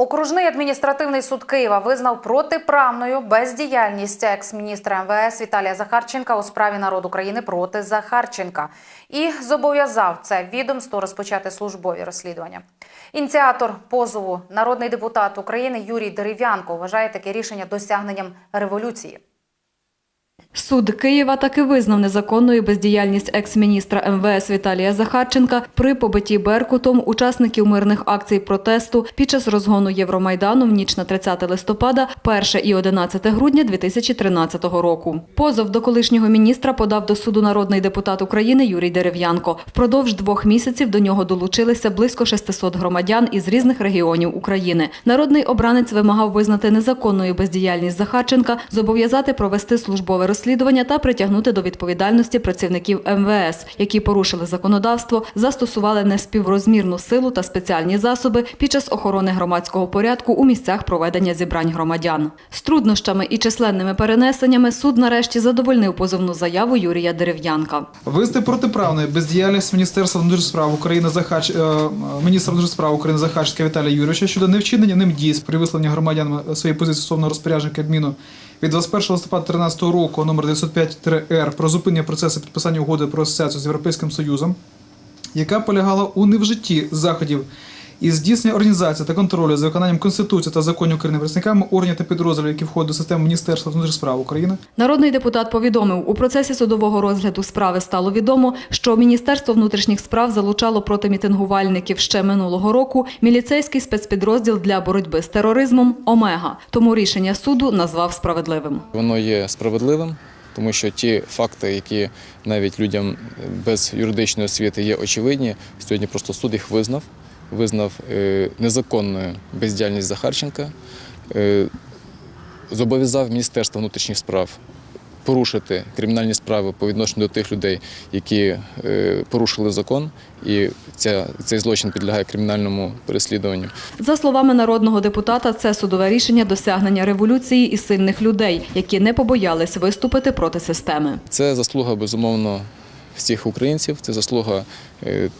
Окружний адміністративний суд Києва визнав протиправною бездіяльність екс-міністра МВС Віталія Захарченка у справі народ України проти Захарченка і зобов'язав це відомство розпочати службові розслідування. Ініціатор позову, народний депутат України Юрій Дерев'янко, вважає таке рішення досягненням революції. Суд Києва таки визнав незаконною бездіяльність екс-міністра МВС Віталія Захарченка при побитті Беркутом учасників мирних акцій протесту під час розгону Євромайдану в ніч на 30 листопада, 1 і 11 грудня 2013 року. Позов до колишнього міністра подав до суду народний депутат України Юрій Дерев'янко. Впродовж двох місяців до нього долучилися близько 600 громадян із різних регіонів України. Народний обранець вимагав визнати незаконною бездіяльність Захарченка, зобов'язати провести службове розслідування та притягнути до відповідальності працівників МВС, які порушили законодавство, застосували неспіврозмірну силу та спеціальні засоби під час охорони громадського порядку у місцях проведення зібрань громадян. З труднощами і численними перенесеннями суд нарешті задовольнив позовну заяву Юрія Дерев'янка. Визнати протиправною бездіяльність Міністерства внутрішніх справ України Захач... е, міністра внутрішніх справ України Захарченка Віталія Юрійовича щодо невчинення ним дій при висловленні громадян своєї позиції стосовно розпорядження Кабміну від 21 листопада 2013 року номер 905-Р про зупинення процесу підписання угоди про асоціацію з Європейським Союзом, яка полягала у невжитті заходів із здійснення організації та контролю за виконанням Конституції та законів України працівниками органів та підрозділів, які входять до системи Міністерства внутрішніх справ України, Народний депутат повідомив, у процесі судового розгляду справи стало відомо, що Міністерство внутрішніх справ залучало проти мітингувальників ще минулого року міліцейський спецпідрозділ для боротьби з тероризмом Омега. Тому рішення суду назвав справедливим. Воно є справедливим, тому що ті факти, які навіть людям без юридичної освіти є очевидні, сьогодні просто суд їх визнав, визнав е, незаконною бездіяльність Захарченка, е, зобов'язав Міністерство внутрішніх справ порушити кримінальні справи по відношенню до тих людей, які е, порушили закон, і ця, цей злочин підлягає кримінальному переслідуванню. За словами народного депутата, це судове рішення досягнення революції і сильних людей, які не побоялись виступити проти системи. Це заслуга, безумовно, всіх українців, це заслуга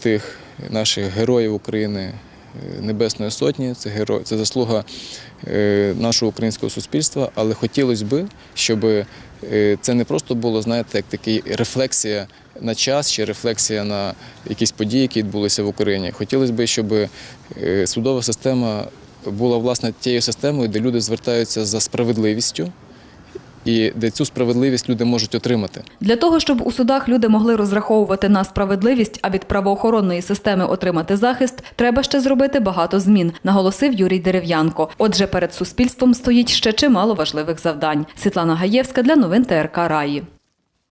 тих наших героїв України е, Небесної Сотні, це, геро... це заслуга е, нашого українського суспільства. Але хотілося б, щоб е, це не просто було, знаєте, як такий рефлексія на час чи рефлексія на якісь події, які відбулися в Україні. Хотілося б, щоб судова система була власне тією системою, де люди звертаються за справедливістю. І де цю справедливість люди можуть отримати. Для того, щоб у судах люди могли розраховувати на справедливість, а від правоохоронної системи отримати захист, треба ще зробити багато змін, наголосив Юрій Дерев'янко. Отже, перед суспільством стоїть ще чимало важливих завдань. Світлана Гаєвська для новин ТРК Раї.